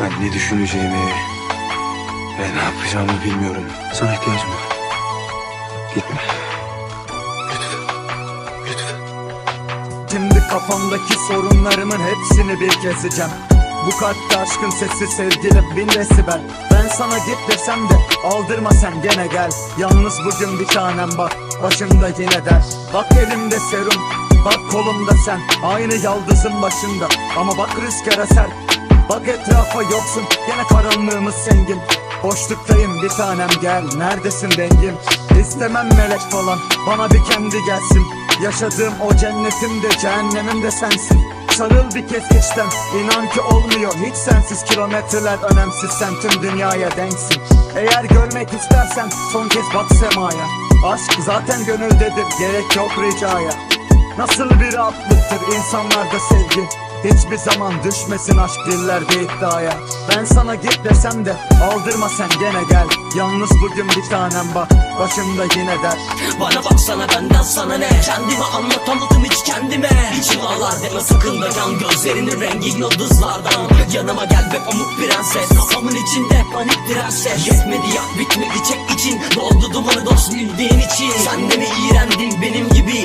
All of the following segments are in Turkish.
Ben ne düşüneceğimi ve ne yapacağımı bilmiyorum. Sana ihtiyacım var. Gitme. Şimdi kafamdaki sorunlarımın hepsini bir keseceğim. Bu kalpte aşkın sesi sevgilim bin desibel. Ben sana git desem de aldırma sen gene gel. Yalnız bugün bir tanem bak başımda yine der. Bak elimde serum bak kolumda sen. Aynı yaldızın başında. Ama bak rüzgara ser Bak etrafa yoksun gene karanlığımız zengin Boşluktayım bir tanem gel neredesin dengim? İstemem melek falan bana bir kendi gelsin. Yaşadığım o cennetim de cehennemim de sensin. Sarıl bir kez içten inan ki olmuyor hiç sensiz. Kilometreler önemsiz sen tüm dünyaya denksin. Eğer görmek istersen son kez bak semaya. Aşk zaten gönüldedir gerek yok ricaya. Nasıl bir rahatlıktır insanlarda sevgi Hiçbir zaman düşmesin aşk dillerde iddiaya. Ben sana git desem de aldırma sen gene gel. Yalnız bugün bir tanem bak başımda yine der. Bana baksana benden sana ne? Kendimi anlatamadım hiç kendime. İçim ağlar deme sakın da can Gözlerinin rengi yıldızlardan. Yanıma gel be pamuk prenses Kafamın içinde panik prenses. Yetmedi yak bitmedi çek için. Doldu dumanı dost bildiğin için. Sen de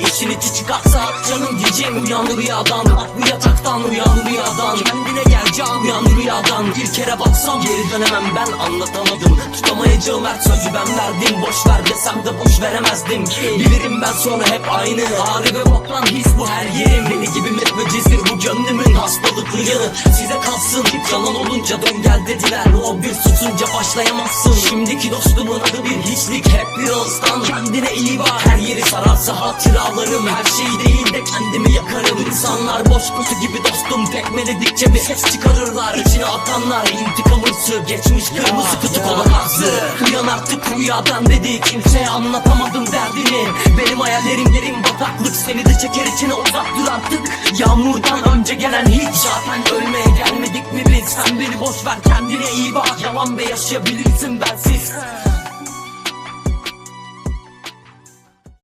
İçin içi çıkarsa canım diyeceğim Uyan rüyadan Bak bu yataktan uyan rüyadan Kendine gel can uyan rüyadan Bir kere baksam geri dönemem ben anlatamadım. Tutamayacağım her sözü ben verdim. Boş ver desem de boş veremezdim Bilirim ben sonra hep aynı. Ağrı ve boktan his bu her yerim. Beni gibi metmecizdir bu gönlümün hastalıklı yanı Size kalsın yalan olunca dön gel dediler. O bir susunca başlayamazsın. Şimdiki dostumun adı bir hiçlik Hep bir ağızdan kendine iyi bak Her yeri sararsa hatıralarım. Her şey değil de kendimi yakarım. İnsanlar boş kutu gibi dostum. Tekmeledikçe bir ses çıkarırlar. İçine atanlar intikamısı Geçmiş kırmızı kutu kola Uyan artık rüyadan dedi Kimseye anlatamadım derdini. Benim hayallerimlerim bataklık Seni de çeker içine uzak dur artık. Yağmurdan önce gelen hiç Zaten ölmeye gelmedik mi biz? Sen beni boş ver kendine iyi bak. Yalan ve yaşayabilirsin bensiz